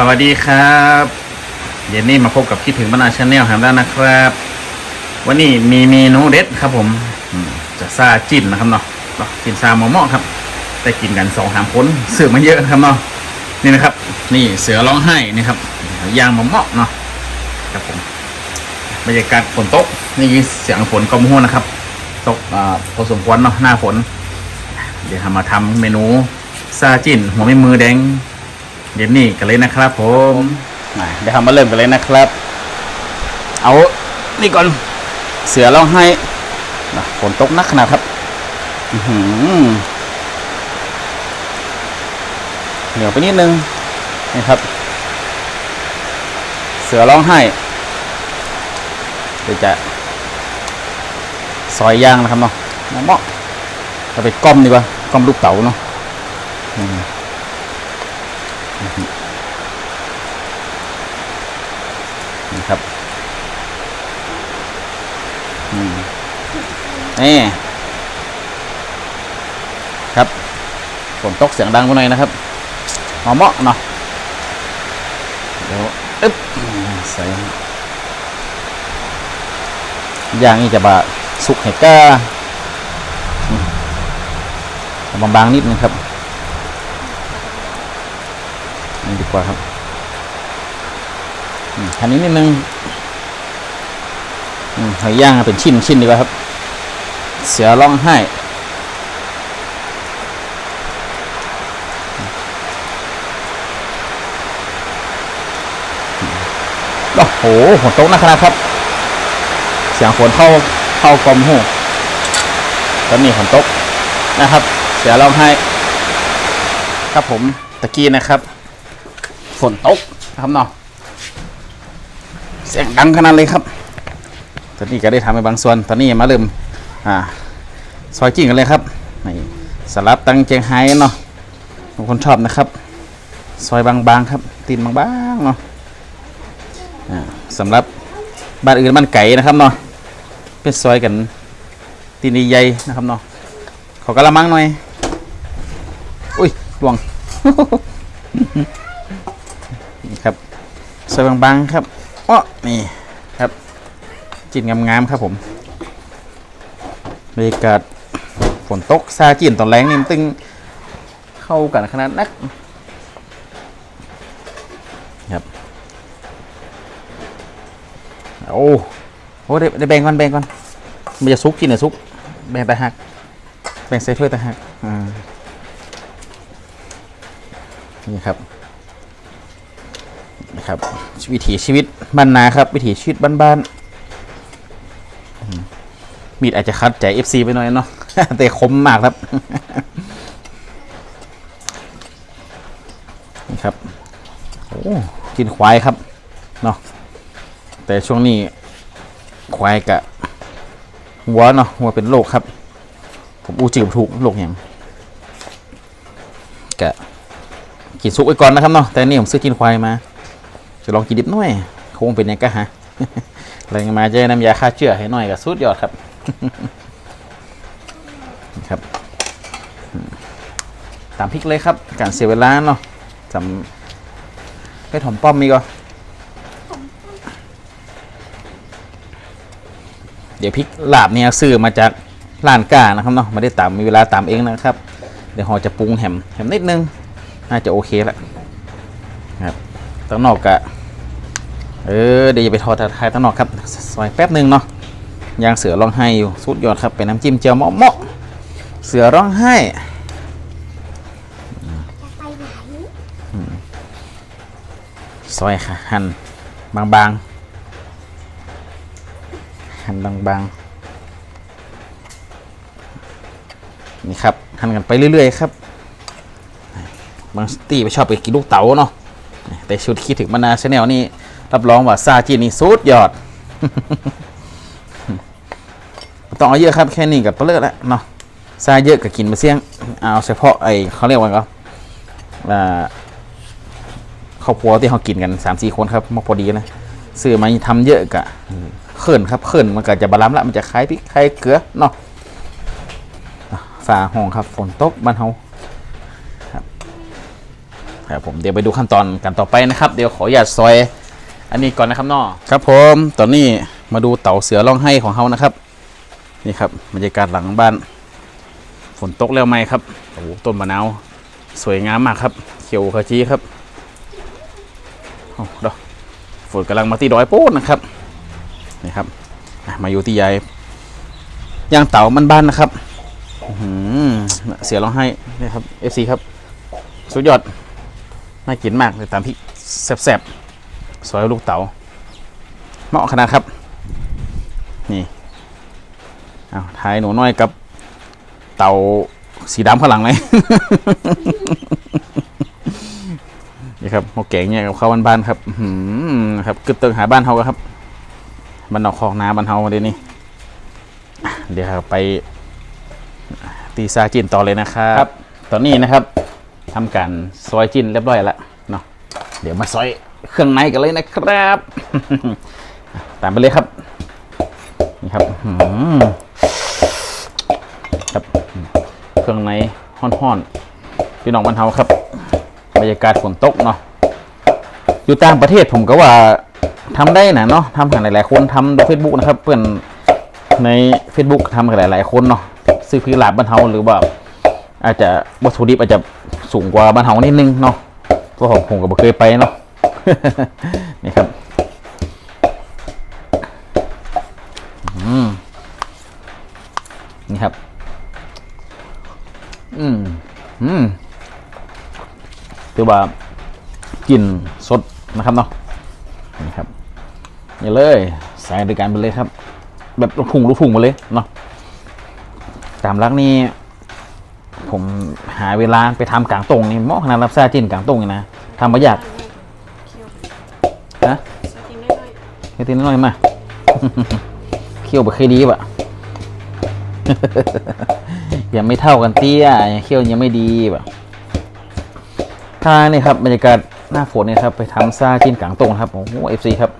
สวัสดีครับเย็นนี้มาพบกับคิดถึงบรรณาชาแนลแฮมด้านนะครับ วันนี้มีเมนูเด็ดครับผมจะซาจิ้นนะครับเนาะกินซาหมอหมอครับได้กินกันสองสามคนเสือมาเยอะนะครับเนาะนี่นะครับ นี่เสือร้องไห้นี่ครับยางหมอหมอเนาะครับผมบรรยากาศฝนตกนี่เสียงฝนกอมหัวนะครับ ตกอพอสมควรเนาะหน้าฝน เดี๋ยวทำมาทำเมนูซาจิ้นหัวไม่มือแดง เย็นนี่กันเลยนะครับ ผมมาเดี๋ยวเรามาเริ่มกันเลยนะครับ เอานี่ก่อนเสือร้องไห้ฝนตกหนักขนาดครับเหนียวไปนิดนึงนี่ครับ เสือร้องไห้เดี๋ยวจะซอยย่างนะครับเนาะเหมาะเราไปก้อมดีกว่าก้อมลูกเต๋าเนาะ นี่ครับอืมนี่ครับฝนตกเสียงดังไปหน่อยนะครับหอมเมาะเนาะเดี๋ยวอึ๊บใส่ย่างนี่จะบะสุกให้ก้าอืมเอาบางๆนิดนึงครับนี่ดี กว่าครับอันนี้นิดนึงหอยย่างเป็นชิ้นชิ้นดีกว่าครับ เสือร้องไห้โอ้โหฝนตกนะครับครับ เสียงฝนเข้าเข้ากลมหูตอนนี้ฝนตกนะครับ เสือร้องไห้ครับผมตะกี้นะครับ ฝนตกนะครับเนาะเสียงดังขนาดเลยครับ ตอนนี้ก็ได้ทำไปบางส่วน ตอนนี้มาเริ่มอ่าซอยจิ้งกันเลยครับนี่สลับตังเจียงไฮ้เนาะบางคนชอบนะครับ ซอยบางๆครับ ตีนบางๆเนาะสำหรับบ้านอื่นบ้านไก่นะครับเนาะเป็นซอยกันตีนใหญ่นะครับเนาะขอกระมังหน่อย อุ้ยหลวง ซอยบางๆครับอ้อนี่ครับ จินงามๆครับผมบรรยากาศฝนตกซาจินตอนแรงนี่มันตึงเข้ากันขนาดนักครับโอ้โหได้ได้แบ่งก่อนแบ่งก่อนมันจะซุกกินหรือซุก แบ่งแต่หัก แบ่งใส่ถ้วยแต่หักอ่านี่ครับนะครับ วิถีชีวิตบ้านนาครับ วิถีชีวิตบ้านๆมีดอาจจะคัดใจ FC ไปหน่อยเนาะแต่คมมากครับนี่ครับโอ้กินควายครับเนาะแต่ช่วงนี้ควายกะหัวเนาะหัวเป็นโรคครับ ผมอู้จืบถูกโรคอย่างกะกินซุปไว้ก่อนนะครับเนาะแต่นี่ผมซื้อกินควายมา จะลองกินดิบหน่อยคงเป็นยังไงฮะอะไรมาเจอน้ำยาฆ่าเชื้อให้หน่อยกับสุดยอดครับครับ ตามพริกเลยครับ การเสียเวลาเนาะจำไปถมป้อมมีก็เดี๋ยวพริกลาบเนี่ยซื้อมาจากร้านก้านะครับเนาะไม่ได้ตามมีเวลาตามเองนะครับ เดี๋ยวเราจะปรุงแหมแหมนิดนึง น่าจะโอเคแล้วครับตั้งนอกกะ เออเดี๋ยวอย่าไปทอดทายตั้งนอกครับซอยแป๊บหนึ่งเนาะยางเสือร้องไห้อยู่สุดยอดครับเป็นน้ำจิ้มเจียวเหมาะเหมาะเสือร้องไห้ซอยค่ะหั่นบางๆหั่นบางๆนี่ครับหั่นกันไปเรื่อยๆครับบางตีไปชอบไปกินลูกเต๋าเนาะแต่ชุดคิดถึงมานาชาแนลนี่ รับรองว่าซาจีนี่สุดยอดบ่ต้องเอาเยอะครับแค่นี้กับเปลือกแล้วเนาะซาเยอะกับกินมาเสี่ยงเอาเฉพาะไอเขาเรียกว่าก็อ่าครอบครัวที่เขากินกันสามสี่คนครับมาพอดีนะซื้อมาทำเยอะกะเขินครับเขินมันก็จะบาลานซ์ละมันจะคล้ายพริกคล้ายเกลือเนาะฝาห้องครับฝนตกบ้านเฮาครับครับผมเดี๋ยวไปดูขั้นตอนกันต่อไปนะครับ เดี๋ยวขออย่าตซอย อันนี้ก่อนนะครับนอครับผมตอนนี้มาดูเต่าเสือร้องไห้ของเขานะครับ นี่ครับบรรยากาศหลังบ้าน ฝนตกแล้วไหมครับโอ้โหต้นมะนาวสวยงามมากครับ เขียวขจีครับโอ้ดอกฝนกำลังมาตีดอยโป้นนะครับนี่ครับมาอยู่ที่ยายย่างเต่ามันบ้านนะครับเสือร้องไห้นี่ครับ FC ครับ สุดยอดน่ากินมากเลยตามพริกแซ่บๆ ซอยลูกเต๋าเหมาะขนาดครับ นี่เอาทายหนูน้อยกับเต่าสีดำข้างหลังเลยนี่ครับหมกแกงเนี่ยกับข้าวบ้านๆครับอื้อหือครับกึดเติงหาบ้านเฮาครับบ้านนอกคอกนาบ้านเฮาเดี๋ยวนี้อะเดี๋ยวเราไปตีซาจินต่อเลยนะครับ ตอนนี้นะครับทำการซอยจิ้นเรียบร้อยแล้วเนาะเดี๋ยวมาซอย เครื่องในกันเลยนะครับ ตามไปเลยครับ นี่ครับครับ เครื่องในห้อนๆพี่น้องบ้านเฮาครับบรรยากาศฝนตกเนาะอยู่ต่างประเทศผมก็ว่าทำได้นะเนาะทำกันหลายๆคนทำในเฟซบุ๊กนะครับเพื่อนใน Facebook ทำกันหลายๆคนเนาะซื้อพื้นหลาบบ้านเฮาหรือว่าอาจจะวัตถุดิบอาจจะสูงกว่าบ้านเฮานิดนึงเนาะเพราะผมผมก็บ่เคยไปเนาะ นี่ครับอืมนี่ครับ อืม อืมถือว่ากลิ่นสดนะครับเนาะนี่ครับนี่เลยใส่ด้วยกันไปเลยครับ แบบลูกถุงลูกถุงมาเลยเนาะตามรักนี่ผมหาเวลาไปทำกลางตรงนี่เหมาะขนาดรับซาจินกลางตรงนี่นะทำมาอยาก เคี่ยว นะ ใส่ทิ้งได้เลย ตีน้อยมาเคี่ยวแบบเคยดีปะยังไม่เท่ากันเตี้ยยังเคี่ยวยังไม่ดีปะถ้านี่ครับบรรยากาศหน้าฝนนี่ครับไปทำซาจินกลางตรงครับโอ้โหเอฟซีครับ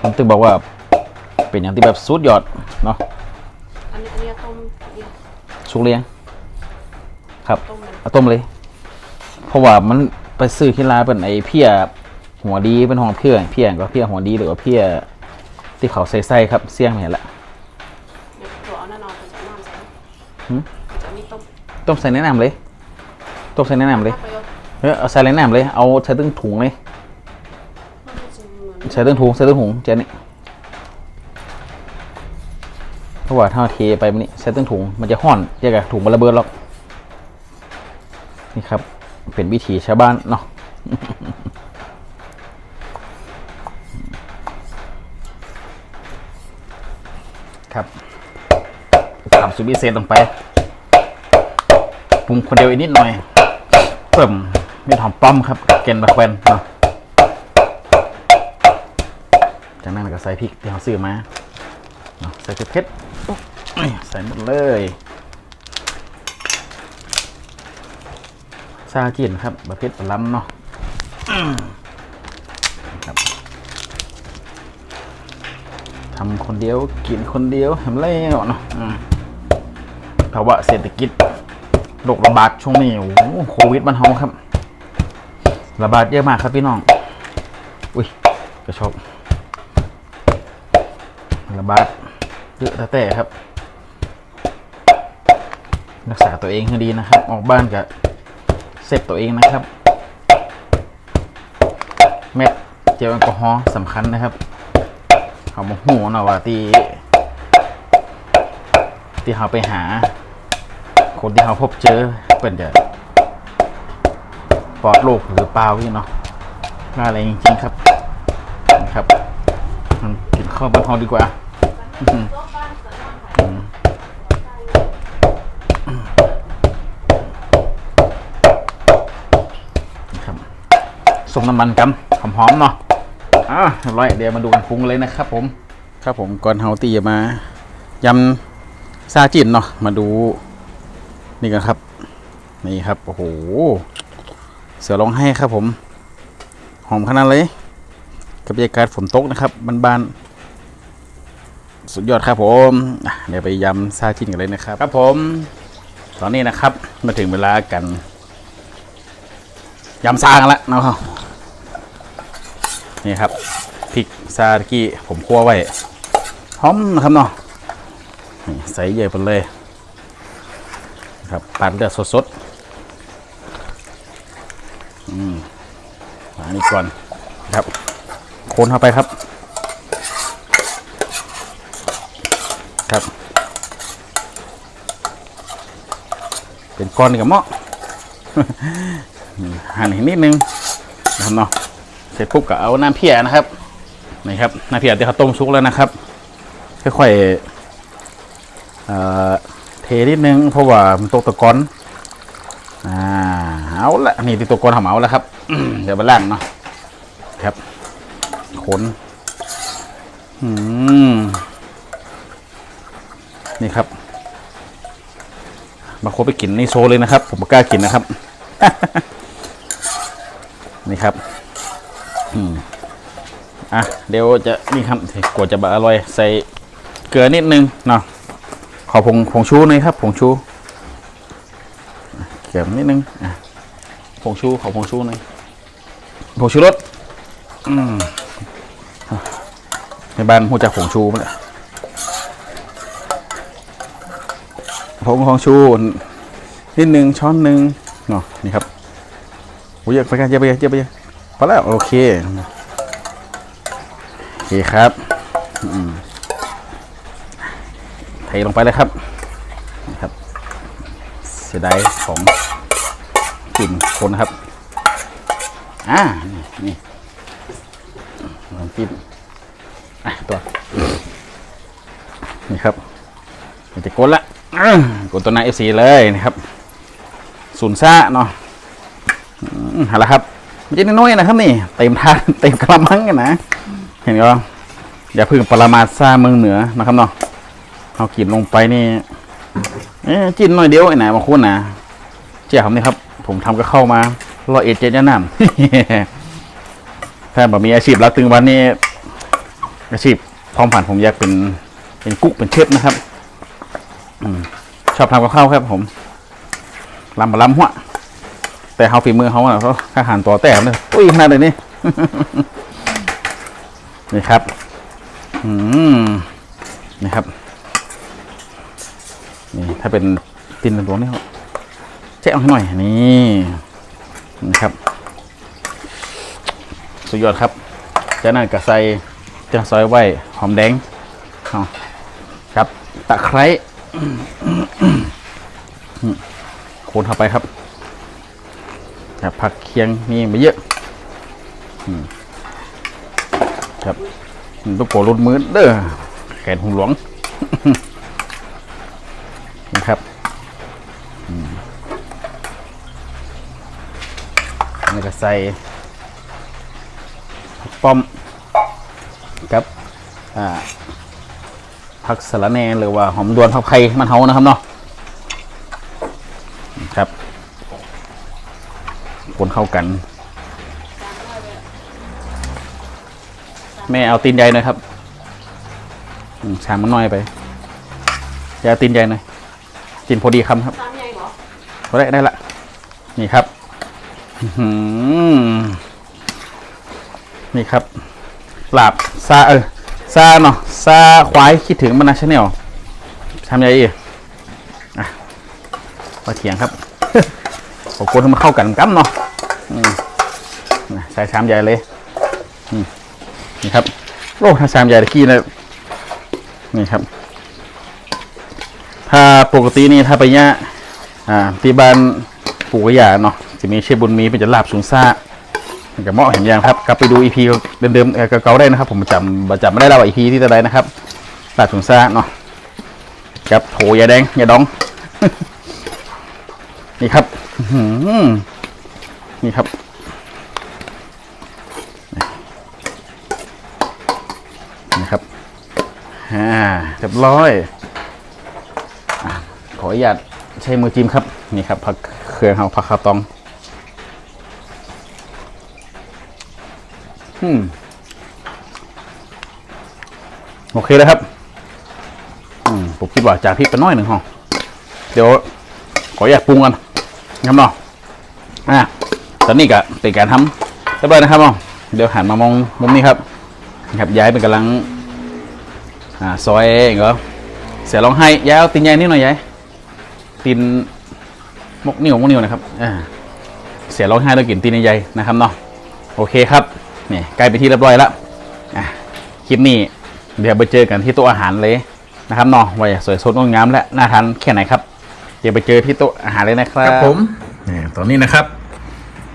ผมตึงบอกว่าเป็นอย่างที่แบบสุดยอดเนาะอันนี้ต้มชุกเลี้ยง ครับต้มเลยเอาต้มเลยเพราะว่ามันไปซื้อที่ร้านเป็นไอ้เพีย หัวดีเป็นหองเพี้ยเพี้ยก็เพี้ยหัวดีหรือว่าเพี้ยที่เขาใส่ไส้ครับเสี่ยงไม่เห็นละเดี๋ยวตัวเอาหน้านอนไปจะน้ำใส่หืมจะมีต้มต้มใส่แนะนำเลยต้มใส่แนะนำเลยถ้าประโยชน์เออเอาใส่แนะนำเลยเอาใส่ตึ้งถุงเลยมันจะเหมือนใส่ตึ้งถุงใส่ตึ้งถุงเจนี่เพราะว่าถ้าเทไปมันนี่ใส่ตึ้งถุงมันจะห่อนเจ๊กับถุงมันระเบิดหรอกนี่ครับ เป็นวิถีชาวบ้านเนาะ ครับทำสูตรพิเศษลงไปปรุงคนเดียวอีกนิดหน่อยเพิ่มมีหอมป้อมครับกับเกนบักแวนเนาะจากนั้นก็ใส่พริกที่เราซื้อมาเนาะใส่เผ็ดใส่หมดเลยซาจินครับบะเพ็ดบะล้ำเนาะอืมครับ ทำคนเดียวกินคนเดียวทำแล้วเนาะภาวะเศรษฐกิจโรคระบาดช่วงนี้โอ้โควิดมันเฮาครับ ระบาดเยอะมากครับพี่น้อง อุ้ยกระชอบระบาดเยอะแต่ครับ รักษาตัวเองให้ดีนะครับ ออกบ้านกับเซฟตัวเองนะครับเม็ดเจลแอลกอฮอล์สำคัญนะครับ เขาบอกหูนะว่าที่ที่เขาไปหา คนที่เขาพบเจอเป็นจะปลอดโรคหรือเปล่าพี่เนาะน่าอะไรจริงๆครับนะครับอืมกินข้าวบ้านเขาดีกว่านะครับส่งน้ำมันกันหอมๆเนาะ อะเรียบร้อยเดี๋ยวมาดูกันปรุงเลยนะครับผม ครับผมก่อนเฮาตีมายำซาจินเนาะมาดู นี่กันครับ นี่ครับโอ้โหเสือร้องไห้ครับผม หอมขนาดเลยกับบรรยากาศฝนตกนะครับบานๆสุดยอดครับผมอะเดี๋ยวไปยำซาจินกันเลยนะครับ ครับผม ตอนนี้นะครับมาถึงเวลากันยำซากันละเนาะ นี่ครับพริกซาตะกี้ผมคั่วไว้หอมนะครับเนาะใส่เยอะไปเลยนะครับปาดเลือดสดๆอืมอันนี้ก่อนนะครับคนเข้าไปครับ ครับ เป็นก้อนกับเมาะหั่นอีกนิดนึงนะครับเนาะ ร็จปุ๊บก็เอาน้ำเพียนะครับนี่ครับน้ำเพียที่เขาต้มชุกแล้วนะครับค่อยๆเทนิดนึงเพราะว่ามันตกตะกอนอ่าเอาละนี่ที่ตกกอนทำเอาแล้วครับเดี๋ยวไปล่างเนาะครับขนอืมนี่ครับบางคนไปกินในโซเลยนะครับ ผมไม่กล้ากินนะครับ นี่ครับ อืมอะเดี๋ยวจะนี่ครับกว่าจะบะอร่อยใส่เกลือนิดนึงเนาะขอผงผงชูหน่อยครับผงชูเกลือนิดนึงอะผงชูขอผงชูหน่อยผงชูรสอืมในบ้านหูจักผงชูมั้ยผงของชูนิดนึงช้อนหนึ่งเนาะนี่ครับโอ้ยเยอะไปกันเยอะไปเยอะไปเยอะ พอแล้วโอเคโอเคครับเทลงไปเลยครับนะครับเสียดายของกลิ่นคนครับอ่านี่นี่ลองจิ้มอะตัวนี่ครับมันจะกดละกดตัวหน้า FC เลยนะครับศูนย์ซ่าเนาะอืมเอาละครับ ม่ใช่น้อยๆนะครับนี่ เต็มทานเต็มกระมังกันนะ เห็นก็อย่าพึ่งปรามาทซาเมืองเหนือนะครับเนาะเอากินลงไปนี่ เอ๊จิ้นหน่อยเดียวไอ้ไหนบางคนนะเจ้าผมนี่ครับ ผมทำก็เข้ามา รอเอเจนต์ยะนำถ้าแบบมีอาชีพรักตึงวันนี้อาชีพความผ่านผมอยากเป็นเป็นกุ๊กเป็นเชฟนะครับอชอบทำกับข้าวครับผมลำบะลำหัว แต่เขาฝีมือเขาอะเขาทหารตัวแต่เลยอุ้ยขนาดเลยนี่นี่ครับ อืมนี่ครับ นี่ถ้าเป็นตินตัวนี้เขาแจ้งให้หน่อยนี่นะครับสุดยอดครับจากนั้นก็ใส่เจ้าซอยไว้หอมแดงครับตะไคร้โคนเข้าไปครับ ครับผักเคียงนี่ไม่เยอะครับลูกโป่งรุดมือเด้อแขนหุ่นหลวงนะครับนี่ก็ใส่ผักป้อมครับผักสะระแหน่หรือว่าหอมดวนผักไผ่มันเฮานะครับเนาะครับ คนเข้ากัน แม่เอาตีนใหญ่หน่อยครับชามมันน้อยไปอย่าเอาตีนใหญ่หน่อยตีนพอดีคำครับตามใหญ่เหรอพอได้ได้ละ นี่ครับนี่ครับหลาบซาเออซาเนาะซาควายคิดถึงมันนะชาแนลทำยังไงอีกอะมาเถียงครับโอ้โหคนมันเข้ากันกันเนาะ ใส่ชามใหญ่เลยนี่ครับโอ้ถ้าชามใหญ่ตะกี้นะนี่ครับ ถ้าปกตินี่ถ้าไปย่าอ่าที่บ้านปู่กับย่าเนาะจะมีเชฟบุญมีเป็นจะลาบสูงซ่ากับหมาะเห็นยังครับกลับไปดูอีพีเดิมๆเอ่อเก่าๆได้นะครับ ผมจำจำไม่ได้แล้วอีพีที่ตัวใดนะครับลาบสูงซ่าเนาะครับโถยาแดงยาดอง นี่ครับนี่ครับ นี่ครับ อ่าเรียบร้อยอขออนุญาตใช้มือจิ้มครับ นี่ครับผักเครื่องเฮาผักคาตองอืมโอเคแล้วครับอืมผมคิดว่าจากพริกไปน้อยหนึ่งห้องเดี๋ยว ขออยากปรุงกันนะครับเนาะอะตอนนี้ก็เป็นการทำเรียบร้อยนะครับเนาะเดี๋ยวหันมามองมุมนี้ครับครับย้ายเป็นกำลัง อ่าซอยเองเหรอเสียร้องไห้ย้ายเอาตีนใหญ่นิดหน่อยย้ายตีนมกนิ้วมกนิ้วนะครับอ่าเสียร้องไห้แล้วกินตีนใหญ่ๆนะครับเนาะโอเคครับนี่ใกล้ไปที่เรียบร้อยแล้วอะคลิปนี้เดี๋ยวไปเจอกันที่โต๊ะอาหารเลยนะครับเนาะว่าสวยสดงดงามและน่าทานแค่ไหนครับเดี๋ยวไปเจอที่โต๊ะอาหารเลยนะครับผมนี่ตอนนี้นะครับ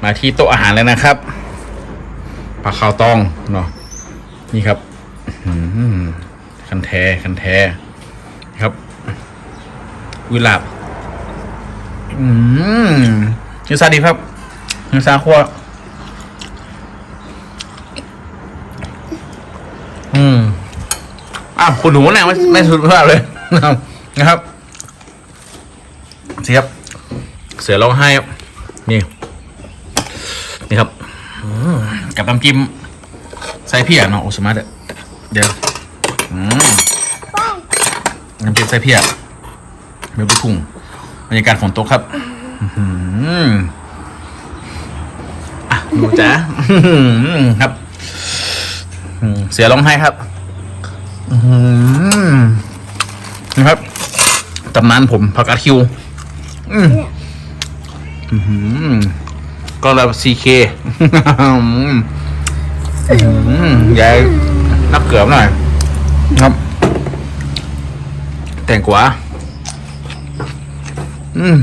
มาที่โต๊ะอาหารแล้วนะครับปลาข้าวตองเนาะนี่ครับอื้อหือ คันแท้คันแท้ครับวิลาบ อืมเนื้อซาดีครับเนื้อซาคั่วอืมอ้าวคุณหนูเนี่ยไม่ไม่สุดมากเลยนะครับเสิครับเสือร้องไห้นี่ นี่ครับกับน้ำจิ้มใส่พียเนาะโอสมาร์ทเดี๋ยว น้ำจิ้มใส่เพียเดี๋ยวไปพุ่งบรรยากาศฝนตกครับอืมอะดูจ้าครับเสือร้องไห้ครับอื้อหือนะครับตำนานผมผักกาดคิวอืมอื้อหือก็ระซีเคยายนับเกือบหน่อย ครับ แตงกวาอืม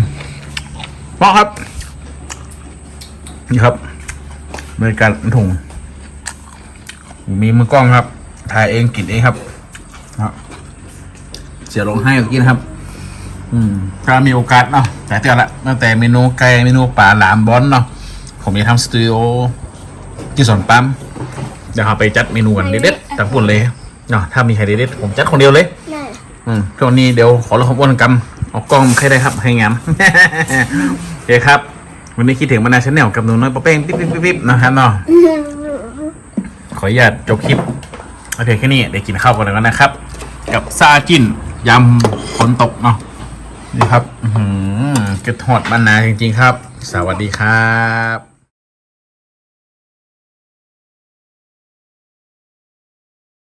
เหมาะครับ นี่ครับบริการถุงมีมือกล้องครับ ถ่ายเองกินเองครับครับเสียลงให้กินครับ อืมก็มีโอกาสเนาะแต่เตือนละตั้งแต่เมนูไก่เมนูป่าหลามบอนเนาะผมจะทำสตูดิโอที่สวนปั๊มเดี๋ยวเราไปจัดเมนูกันเด็ดๆต่างปุ่นเลย เนาะถ้ามีใครเด็ดๆผมจัดคนเดียวเลยได้อืมช่วงนี้เดี๋ยวขอรบกวนกรรมเอากล้องใครได้ครับให้งาม โอเคครับ วันนี้คิดถึงบรรดาชาแนลกับหนูน้อยปะเป้งปิ๊บปิ๊บปิ๊บปิ๊บนะครับเนาะขออนุญาตจบคลิปโอเคแค่นี้เดี๋ยวกินข้าวกันแล้วกันนะครับ กับซาจินยำฝนตกเนาะนี่ครับ อือหือกระทอดมานานจริงๆครับ สวัสดีครับ